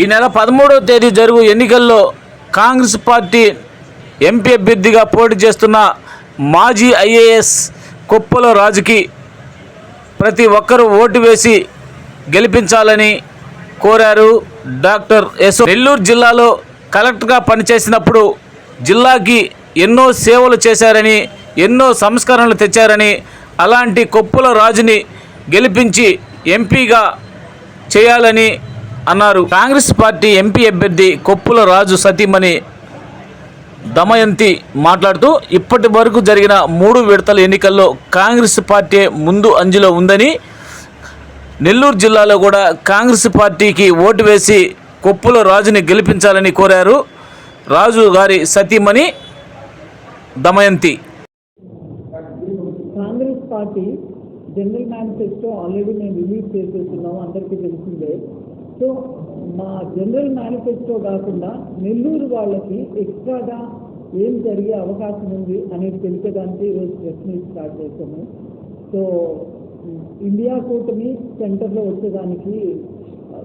ఈ నెల పదమూడవ తేదీ జరుగు ఎన్నికల్లో కాంగ్రెస్ పార్టీ ఎంపీ అభ్యర్థిగా పోటీ చేస్తున్న మాజీ ఐఏఎస్ కుప్పల రాజుకి ప్రతి ఒక్కరూ ఓటు వేసి గెలిపించాలని కోరారు డాక్టర్ ఎస్ నెల్లూరు జిల్లాలో కలెక్టర్గా పనిచేసినప్పుడు జిల్లాకి ఎన్నో సేవలు చేశారని ఎన్నో సంస్కరణలు తెచ్చారని అలాంటి కొప్పుల రాజుని గెలిపించి ఎంపీగా చేయాలని అన్నారు. కాంగ్రెస్ పార్టీ ఎంపీ అభ్యర్థి కొప్పుల రాజు సతీమణి దమయంతి మాట్లాడుతూ ఇప్పటి వరకు జరిగిన మూడు విడతల ఎన్నికల్లో కాంగ్రెస్ పార్టీ ముందు అంజులో ఉందని నెల్లూరు జిల్లాలో కూడా కాంగ్రెస్ పార్టీకి ఓటు వేసి కొప్పుల రాజుని గెలిపించాలని కోరారు రాజు గారి సతీమణి Damayanti. Congress party general manifesto already మేము రిలీజ్ చేసేస్తున్నాం. అందరికీ తెలిసిందే. సో మా జనరల్ మేనిఫెస్టో కాకుండా నెల్లూరు వాళ్ళకి ఎక్స్ట్రాగా ఏం జరిగే అవకాశం ఉంది అనేది తెలిసేదానికి ఈరోజు ప్రెస్ మీట్ స్టార్ట్ చేశాము. సో ఇండియా కూటమి సెంటర్లో వచ్చేదానికి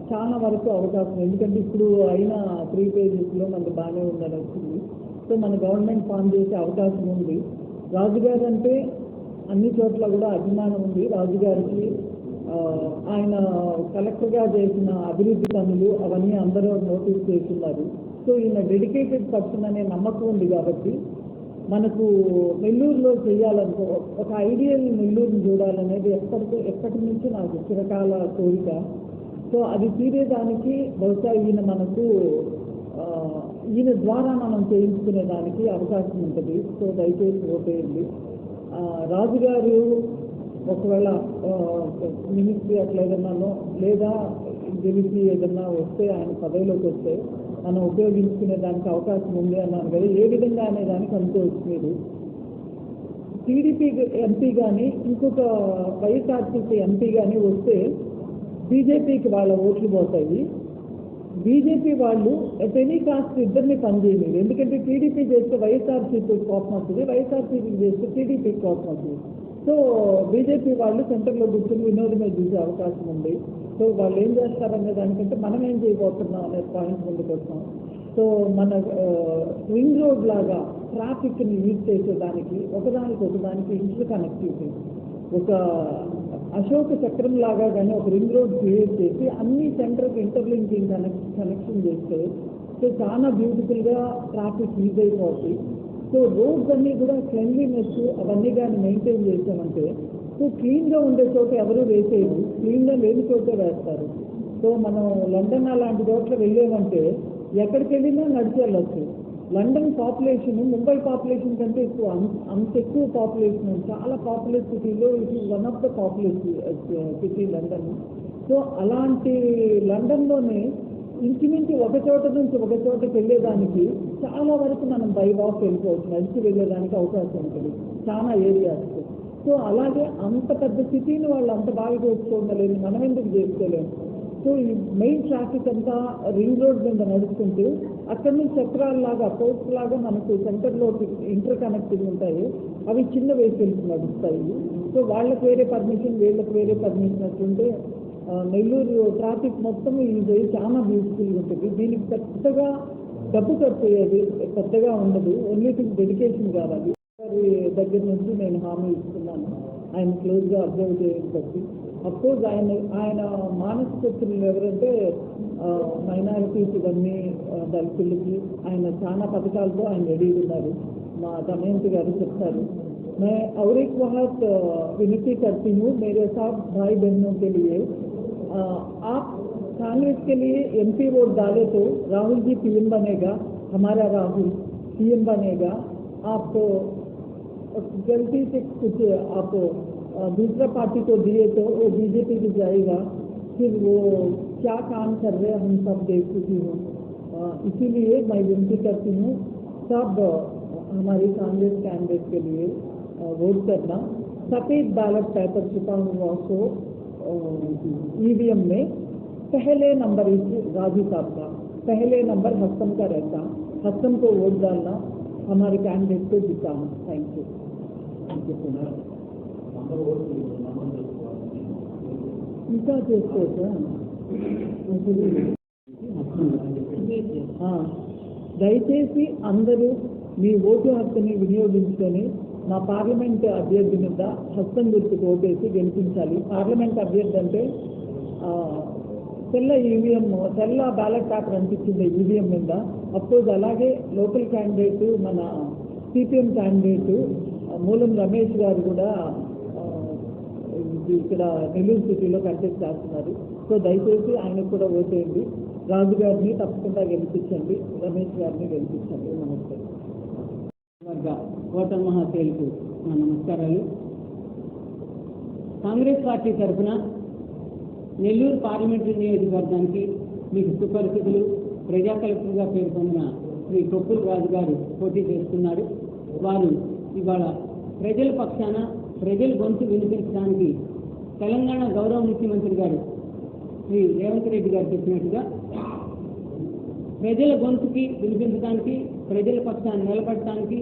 చాలా వరకు అవకాశం ఎందుకంటే ఇప్పుడు అయిన త్రీ పేజెస్లో మనకు బాగానే ఉందని వచ్చింది సో మన గవర్నమెంట్ ఫామ్ చేసే అవకాశం ఉంది. రాజుగారు అంటే అన్ని చోట్ల కూడా అభిమానం ఉంది. రాజుగారికి ఆయన కలెక్టర్గా చేసిన అభివృద్ధి పనులు అవన్నీ అందరూ నోటీస్ చేస్తున్నారు. సో ఈయన డెడికేటెడ్ పర్సన్ అనే నమ్మకం ఉంది కాబట్టి మనకు నెల్లూరులో చేయాలనుకో ఒక ఐడియల్ నెల్లూరుని చూడాలనేది ఎప్పటికో ఎప్పటి నుంచి నాకు చిరకాల కోరిక. సో అది తీరేదానికి బహుశా ఈయన మనకు ఈయన ద్వారా మనం చేయించుకునే దానికి అవకాశం ఉంటుంది. సో దయచేసి ఓటేయండి. రాజుగారు ఒకవేళ మినిస్ట్రీ అట్లా ఏదన్నానో లేదా గెలిచి ఏదన్నా వస్తే ఆయన పదవిలోకి వస్తే మనం ఉపయోగించుకునే దానికి అవకాశం ఉంది అన్నాను కదా ఏ విధంగా అనే దానికి అనుకోవచ్చు మీరు టీడీపీ ఎంపీ కానీ ఇంకొక వైఎస్ఆర్సీపీ ఎంపీ కానీ వస్తే బీజేపీకి వాళ్ళ ఓట్లు పోతాయి. బీజేపీ వాళ్ళు ఎట్ ఎనీ కాస్ట్ ఇద్దరిని పనిచేయలేదు ఎందుకంటే టీడీపీ చేస్తే వైఎస్ఆర్సీపీ కోపం వస్తుంది వైఎస్ఆర్సీపీ చేస్తే టీడీపీ కోపం వస్తుంది. సో బీజేపీ వాళ్ళు సెంటర్లో కూర్చొని వినోదమే చూసే అవకాశం ఉంది. సో వాళ్ళు ఏం చేస్తారనే దానికంటే మనం ఏం చేయబోతున్నాం అనే పాయింట్ ముందుకు వస్తాం. సో మన రింగ్ రోడ్ లాగా ట్రాఫిక్ని యూజ్ చేసేదానికి ఒకదానికి ఒకదానికి ఇంటర్ కనెక్టివిటీ ఒక అశోక చక్రం లాగా కానీ ఒక రింగ్ రోడ్ క్రియేట్ చేసి అన్ని సెంటర్కి ఇంటర్లింకింగ్ కనెక్ట్ కనెక్షన్ చేస్తే సో చాలా బ్యూటిఫుల్గా ట్రాఫిక్ యూజ్ అయిపోతుంది సో రోడ్స్ అన్నీ కూడా క్లెన్లీనెస్ అవన్నీ కానీ మెయింటైన్ చేసామంటే సో క్లీన్గా ఉండే చోట ఎవరు వేసేయరు క్లీన్గా లేని చోట వేస్తారు. సో మనం లండన్ అలాంటి చోట్ల వెళ్ళామంటే ఎక్కడికి వెళ్ళినా నడిచి లండన్ పాపులేషన్ ముంబై పాపులేషన్ కంటే ఎక్కువ అంత అంత ఎక్కువ పాపులేషన్ చాలా పాపులర్ సిటీలో it is one of the popular city London. So అలాంటి లండన్లోనే ఇంచుమించు ఒక చోట నుంచి ఒక చోటకి వెళ్ళేదానికి చాలా వరకు మనం బై వాక్ వెళ్ళిపోవచ్చు. నడిచి వెళ్ళేదానికి అవకాశం ఉంటుంది. చాలా ఏరియాస్ సో అలాగే అంత పెద్ద సిటీని వాళ్ళు అంత బాగా చేసుకోగలేదు మనం ఎందుకు చేసుకోలేము? సో ఈ మెయిన్ ట్రాఫిక్ అంతా రింగ్ రోడ్ మీద నడుస్తుంటే అక్కడి నుంచి చక్రాల్లాగా పోస్ట్ లాగా మనకు సెంటర్లో ఇంటర్ కనెక్టింగ్ ఉంటాయి. అవి చిన్న వెహికల్స్ నడుస్తాయి. సో వాళ్ళకి వేరే పర్మిషన్ వీళ్ళకి వేరే పర్మిషన్ అట్లుంటే నెల్లూరు ట్రాఫిక్ మొత్తం ఇది చాలా బ్యూటిఫుల్గా ఉంటుంది. దీనికి పెద్దగా డబ్బు ఖర్చు అయ్యేది పెద్దగా ఉండదు ఓన్లీ డెడికేషన్ కావాలి గారి దగ్గర నుంచి నేను హామీ ఇస్తున్నాను ఆయన క్లోజ్గా అబ్జర్వ్ చేయడం బట్టి అఫ్కోర్స్ ఆయన ఆయన మానసికత్తులు ఎవరంటే మైనారిటీస్ ఇవన్నీ ఆ, దళితులకి ఆయన చాలా పథకాలతో ఆయన రెడీ ఉన్నారు మా దమయంతి గారు చెప్తారు मैं और एक बहुत अ, विनती करती हूँ मेरे साथ भाई बहनों के लिए अ, आप कांग्रेस के लिए एमपी वोट डाले तो राहुल जी पीएम बनेगा, हमारा राहुल पीएम बनेगा। आप गलती से कुछ आप दूसरा पार्टी को दिए तो वो बीजेपी भी जाएगा। फिर वो क्या काम कर रहे हैं, हम सब देख चुकी हूँ। इसीलिए मैं विनती करती हूँ, सब हमारी कांग्रेस कैंडिडेट के लिए वोट करना। सफ़ेद बैलेट पेपर छुपा हुआ को ईवीएम में पहले नंबर इस राजू साहब का पहले नंबर हस्तम का रहता हस्तम को वोट डालना हमारे कैंडिडेट को जिताना thank you thank you so much. ఇంకా చేసుకోవచ్చా ఆ, దయచేసి అందరూ మీ ఓటు హక్కుని వినియోగించుకొని మా పార్లమెంట్ అభ్యర్థి మీద హస్తం గుర్తుకు ఓటేసి గెలిపించాలి పార్లమెంట్ అభ్యర్థి అంటే ఆ, తెల్ల ఈవీఎం తెల్ల బ్యాలెట్ పేపర్ అనిపించింది ఈవీఎం మీద. అప్పుడు అలాగే లోకల్ క్యాండిడేట్ మన సిపిఎం క్యాండిడేట్ మూలం రమేష్ గారు కూడా ఇక్కడ నెల్లూరు సిటీలో కంటెస్ట్ చేస్తున్నారు. సో దయచేసి ఆయనకు కూడా ఓటేయండి రాజు గారిని తప్పకుండా గెలిపించండి. రమేష్ గారిని గెలిపించండి. నమస్తే. వర్గ ఓటర్ మహాశైలకు నా నమస్కారాలు. కాంగ్రెస్ పార్టీ తరఫున నెల్లూరు పార్లమెంటరీ నియోజకవర్గానికి మీకు సుపరిస్థితులు ప్రజా కలెక్టర్గా పేర్కొన్న శ్రీ కొప్పుల రాజు గారు పోటీ చేస్తున్నారు. వారు ఇవాళ ప్రజల పక్షాన ప్రజల గొంతు వినిపించడానికి తెలంగాణ గౌరవ ముఖ్యమంత్రి గారు శ్రీ రేవంత్ రెడ్డి గారు చెప్పినట్టుగా ప్రజల గొంతుకి వినిపించడానికి ప్రజల పక్షాన్ని నిలబడటానికి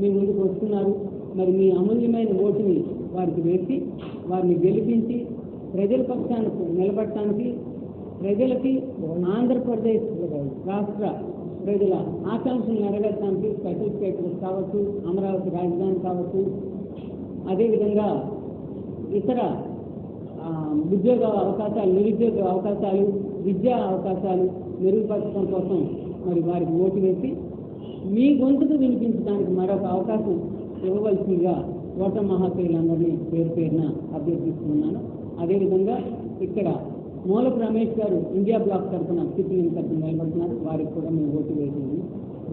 మీ ముందుకు వస్తున్నారు. మరి మీ అమూల్యమైన ఓటుని వారికి వేసి వారిని గెలిపించి ప్రజల పక్షానికి నిలబడటానికి ప్రజలకి ఆంధ్రప్రదేశ్ రాష్ట్ర ప్రజల ఆకాంక్షలు నెరవేర్చడానికి స్పెషల్ స్టేటస్ కావచ్చు అమరావతి రాజధాని కావచ్చు అదేవిధంగా ఇతర ఉద్యోగ అవకాశాలు నిరుద్యోగ అవకాశాలు విద్యా అవకాశాలు మెరుగుపరచడం కోసం మరి వారికి ఓటు వేసి మీ గొంతుకు వినిపించడానికి మరొక అవకాశం ఇవ్వవలసిందిగా ఓటర్ మహాశైలందరినీ పేరు పేరున అభ్యర్థిస్తున్నాను. అదేవిధంగా ఇక్కడ మూలపు రమేష్ గారు ఇండియా బ్లాక్ తరఫున సిపిఎం తరఫున నిలబడుతున్నారు. వారికి కూడా మేము ఓటు వేసింది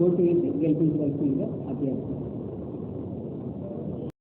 ఓటు వేసి గెలిపించవలసిందిగా అభ్యర్థిస్తున్నాం.